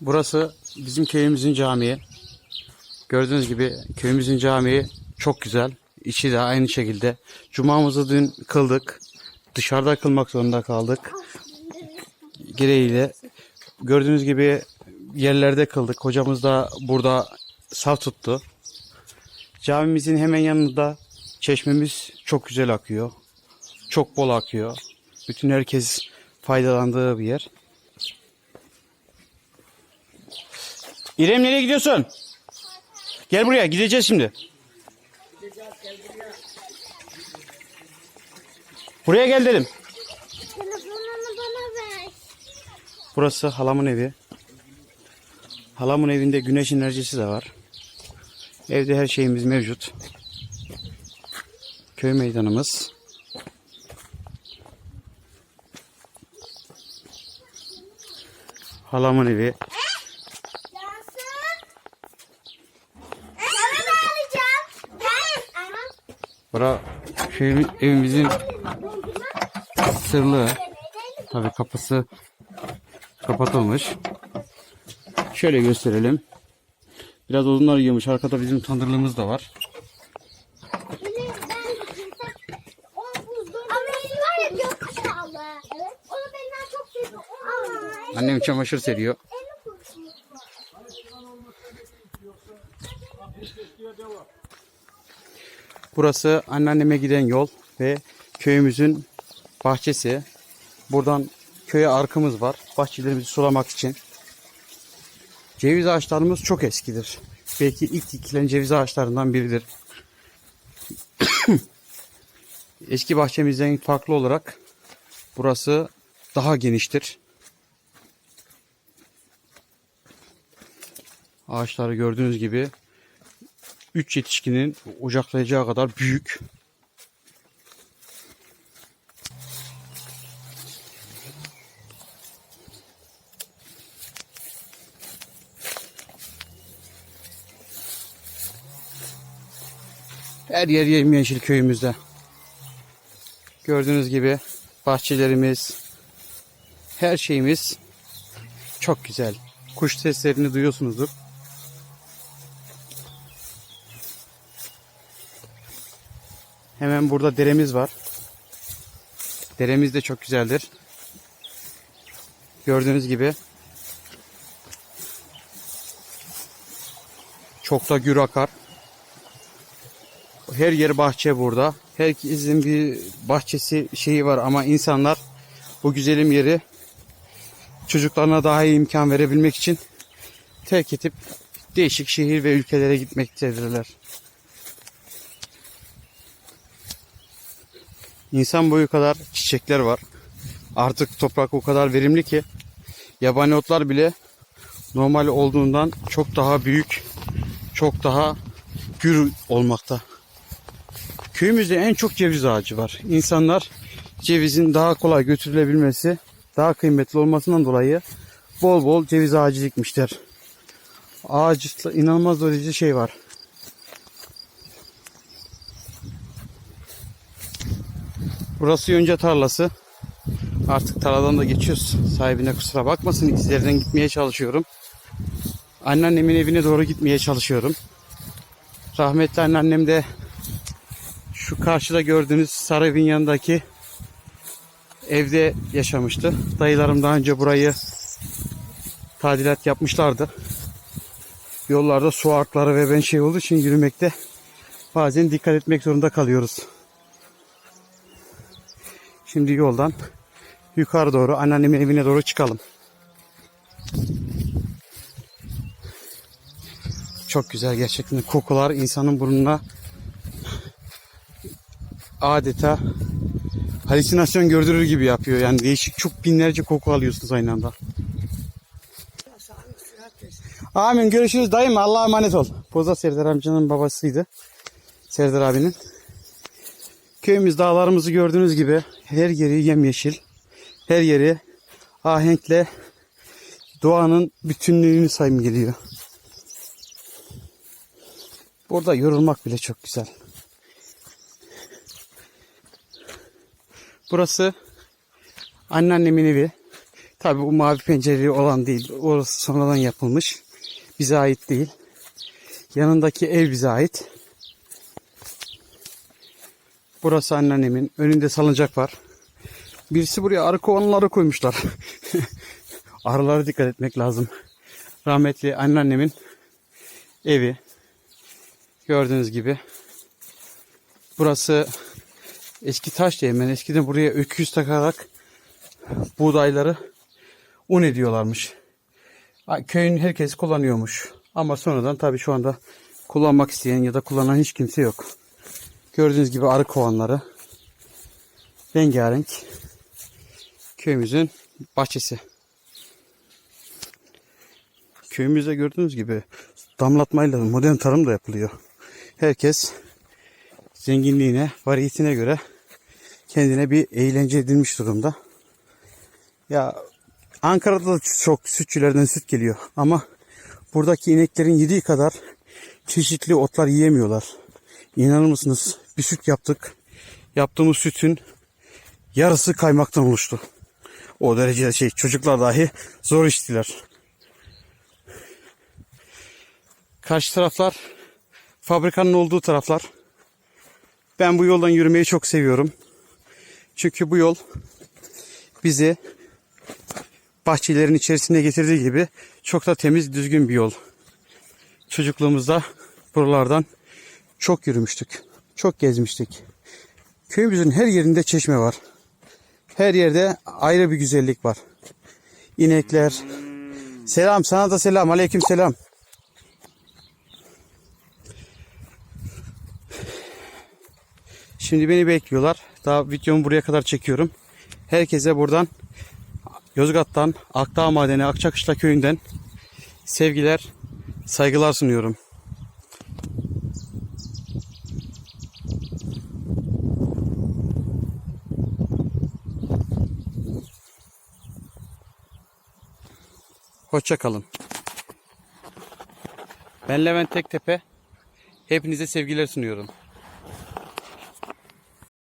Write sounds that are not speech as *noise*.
Burası bizim köyümüzün camii. Gördüğünüz gibi köyümüzün camii çok güzel. İçi de aynı şekilde. Cumamızı dün kıldık. Dışarıda kılmak zorunda kaldık. Gereğiyle. Gördüğünüz gibi yerlerde kıldık. Hocamız da burada saf tuttu. Camimizin hemen yanında çeşmemiz çok güzel akıyor. Çok bol akıyor. Bütün herkes faydalandığı bir yer. İrem nereye gidiyorsun? Gel buraya gideceğiz şimdi. Buraya gel dedim. Telefonunu bana ver. Burası halamın evi. Halamın evinde güneş enerjisi de var. Evde her şeyimiz mevcut. Köy meydanımız. Halamın evi. Yansın. Sana da alacağım. Ben. Bura köy evimizin sırlı. Tabi kapısı kapatılmış. Şöyle gösterelim. Biraz odunlar yiyormuş. Arkada bizim tandırlığımız da var. Annem çamaşır seriyor. Burası anneanneme giden yol ve köyümüzün bahçesi. Buradan köye arkımız var. Bahçelerimizi sulamak için. Ceviz ağaçlarımız çok eskidir. Belki ilk dikilen ceviz ağaçlarından biridir. *coughs* Eski bahçemizden farklı olarak burası daha geniştir. Ağaçları gördüğünüz gibi 3 yetişkinin ocaklayacağı kadar büyük. Her yer yemyeşil köyümüzde. Gördüğünüz gibi bahçelerimiz, her şeyimiz çok güzel. Kuş seslerini duyuyorsunuzdur. Hemen burada deremiz var. Deremiz de çok güzeldir. Gördüğünüz gibi. Çok da gür akar. Her yer bahçe burada. Herkesin bir bahçesi şeyi var ama insanlar bu güzelim yeri çocuklarına daha iyi imkan verebilmek için terk edip değişik şehir ve ülkelere gitmektedirler. İnsan boyu kadar çiçekler var. Artık toprak o kadar verimli ki yabani otlar bile normal olduğundan çok daha büyük, çok daha gür olmakta. Köyümüzde en çok ceviz ağacı var. İnsanlar cevizin daha kolay götürülebilmesi, daha kıymetli olmasından dolayı bol bol ceviz ağacı dikmişler. Ağaçta inanılmaz derecede şey var. Burası yonca tarlası. Artık tarladan da geçiyoruz. Sahibine kusura bakmasın. İzlerden gitmeye çalışıyorum. Anneannemin evine doğru gitmeye çalışıyorum. Rahmetli anneannem de şu karşıda gördüğünüz sarı evin yanındaki evde yaşamıştı. Dayılarım daha önce burayı tadilat yapmışlardı. Yollarda su artları ve ben şey olduğu için yürümekte bazen dikkat etmek zorunda kalıyoruz. Şimdi yoldan yukarı doğru anneannemin evine doğru çıkalım. Çok güzel gerçekten kokular insanın burnuna adeta halüsinasyon gördürür gibi yapıyor. Yani değişik çok binlerce koku alıyorsunuz aynı anda. Amin görüşürüz dayım Allah'a emanet ol. Boza Serdar amcanın babasıydı. Serdar abinin. Köyümüz dağlarımızı gördüğünüz gibi her yeri yemyeşil. Her yeri ahenkle doğanın bütünlüğünü sayım geliyor. Burada yorulmak bile çok güzel. Burası anneannemin evi. Tabi bu mavi pencereli olan değil. Orası sonradan yapılmış. Bize ait değil. Yanındaki ev bize ait. Burası anneannemin. Önünde salıncak var. Birisi buraya arı kovanları koymuşlar. *laughs* Arılara dikkat etmek lazım. Rahmetli anneannemin evi. Gördüğünüz gibi. Burası eski taş değirmeni. Eskiden buraya öküz takarak buğdayları un ediyorlarmış. Köyün herkes kullanıyormuş. Ama sonradan tabii şu anda kullanmak isteyen ya da kullanan hiç kimse yok. Gördüğünüz gibi arı kovanları. Rengarenk. Köyümüzün bahçesi. Köyümüzde gördüğünüz gibi damlatmayla modern tarım da yapılıyor. Herkes zenginliğine, variyetine göre kendine bir eğlence edilmiş durumda. Ya Ankara'da da çok sütçülerden süt geliyor ama buradaki ineklerin yediği kadar çeşitli otlar yiyemiyorlar. İnanır mısınız? Bir süt yaptık. Yaptığımız sütün yarısı kaymaktan oluştu. O derecede şey çocuklar dahi zor içtiler. Karşı taraflar fabrikanın olduğu taraflar. Ben bu yoldan yürümeyi çok seviyorum. Çünkü bu yol bizi bahçelerin içerisine getirdiği gibi çok da temiz, düzgün bir yol. Çocukluğumuzda buralardan çok yürümüştük. Çok gezmiştik. Köyümüzün her yerinde çeşme var. Her yerde ayrı bir güzellik var. İnekler. Selam sana da selam. Aleyküm selam. Şimdi beni bekliyorlar. Daha videomu buraya kadar çekiyorum. Herkese buradan Yozgat'tan, Akdağ Madeni, Akçakışla köyünden sevgiler, saygılar sunuyorum. Hoşça kalın. Ben Levent Tektepe. Hepinize sevgiler sunuyorum.